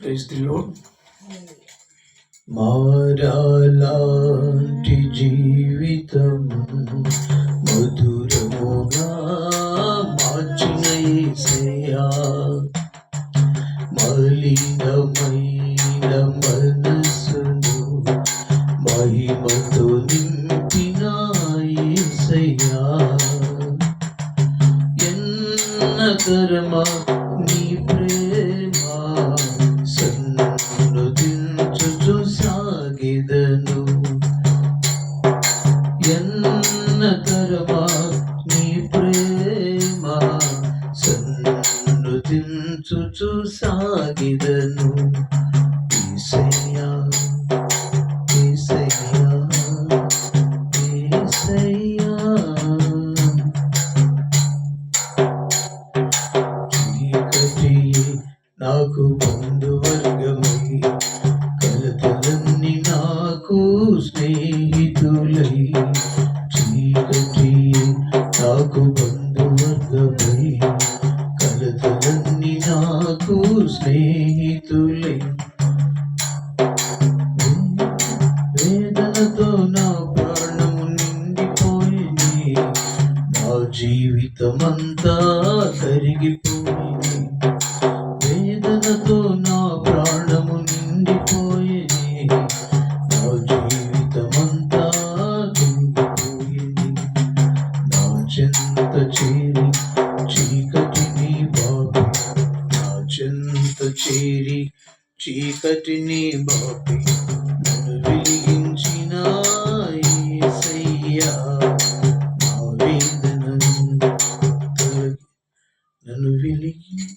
Praise the lord మారాలాంటి జీవితము మధురముగా మార్చిన యేసయ్యా మలినమైన మనసును మహిమతో నింపిన ఎన్న కర్మ నీ ప్రే ఎన్నతరమా నీ ప్రేమ సన్నుదించుచు సాగిదను. ఈసయ్యా ఈసయ్యా ఈసయ్యా చీకటి నాకు బంధువర్గమై బంధువర్గమై కలతలన్నీ నాకు స్నేహితులే. వేదనతో నా ప్రాణము నిండిపోయింది నా జీవితమంతా కరిగిపోయింది వేదనతో నా ప్రాణము నిండిపోయింది నా జీవితమంతా కుంగిపోయింది నా చెంత చే చేరి చీకటిని బాపి వెలిగించిన నన్ను వెలిగించి